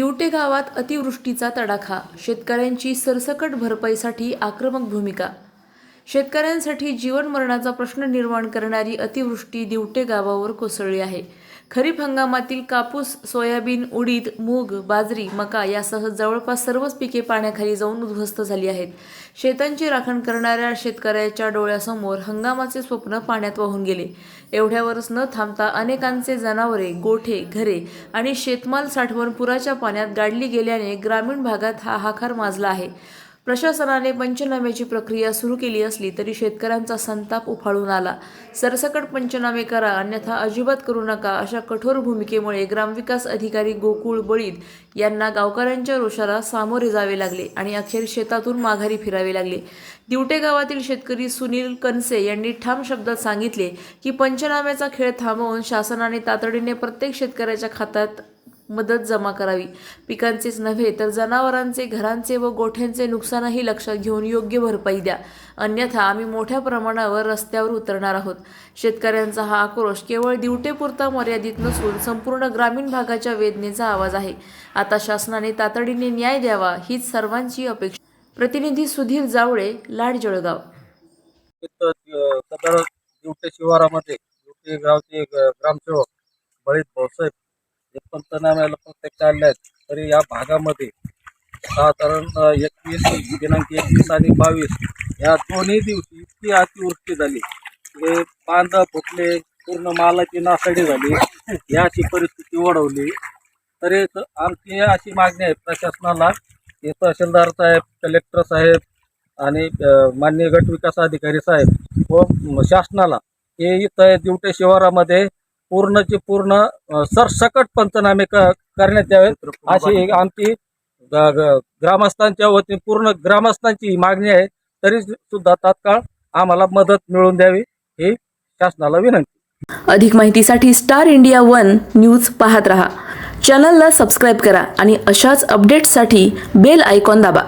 दिवटे गावात अतिवृष्टीचा तडाखा. शेतकऱ्यांची सरसकट भरपाईसाठी आक्रमक भूमिका शेतकऱ्यांसाठी जीवन मरणाचा प्रश्न निर्माण करणारी अतिवृष्टी दिवटे गावावर कोसळली आहे. खरीप हंगामातील कापूस सोयाबीन उडीद मूग बाजरी मका यासह जवळपास सर्वच पिके पाण्याखाली जाऊन उद्ध्वस्त झाली आहेत. शेतांची राखण करणाऱ्या शेतकऱ्याच्या डोळ्यासमोर हंगामाचे स्वप्न पाण्यात वाहून गेले. एवढ्यावरच न थांबता अनेकांचे जनावरे गोठे घरे आणि शेतमाल साठवण पुराच्या पाण्यात गाडली गेल्याने ग्रामीण भागात हाहाकार माजला आहे. प्रशासनाने पंचनाम्याची प्रक्रिया सुरू केली असली तरी शेतकऱ्यांचा संताप उफाळून आला. सरसकट पंचनामे करा अन्यथा अजिबात करू नका अशा कठोर भूमिकेमुळे ग्रामविकास अधिकारी गोकुळ बळीद यांना गावकऱ्यांच्या रोषाला सामोरे जावे लागले आणि अखेर शेतातून माघारी फिरावे लागले. दिवटे गावातील शेतकरी सुनील कनसे यांनी ठाम शब्दात सांगितले की पंचनाम्याचा खेळ थांबवून शासनाने तातडीने प्रत्येक शेतकऱ्याच्या खात्यात मदत जमा करावी. पिकांचेच नव्हे तर जनावरांचे घरांचे व गोठ्यांचे नुकसानही लक्षात घेऊन योग्य भरपाई द्या. अन्यथा आम्ही मोठ्या प्रमाणावर रस्त्यावर उतरणार आहोत. शेतकऱ्यांचा हा आक्रोश केवळ दिवटेपुरता मर्यादित नसून संपूर्ण ग्रामीण भागाच्या वेदनेचा आवाज आहे. आता शासनाने तातडीने न्याय द्यावा हीच सर्वांची अपेक्षा. प्रतिनिधी सुधीर जावळे लाड जळगाव. शिवारामध्ये गावचे ग्रामसेवक बळीत भाऊसाहेब पंचनाम्याला प्रत्यक्ष आले आहेत तरी या भागामध्ये साधारण एकवीस दिनांक एकवीस आणि बावीस या दोन्ही दिवशी इतकी अतिवृष्टी झाली. म्हणजे हे बांधा फुटले पूर्ण मालाची नासाडी झाली याची अशी परिस्थिती ओढवली. तरी आमची अशी मागणी आहे प्रशासनाला की तहसीलदार साहेब कलेक्टर साहेब आणि मान्य माननीय गट विकास अधिकारी साहेब व शासनाला हे इथं दिवटे शिवारामध्ये पूर्णचे पूर्ण सरसकट पंचनामे क करण्यात यावेत. अशी आमची ग्रामस्थांच्या वतीने पूर्ण ग्रामस्थांची ही मागणी आहे. तरी सुद्धा तात्काळ आम्हाला मदत मिळवून द्यावी ही शासनाला विनंती. अधिक माहितीसाठी स्टार इंडिया वन न्यूज पाहत रहा. चॅनलला सबस्क्राईब करा आणि अशाच अपडेट्ससाठी बेल आयकॉन दाबा.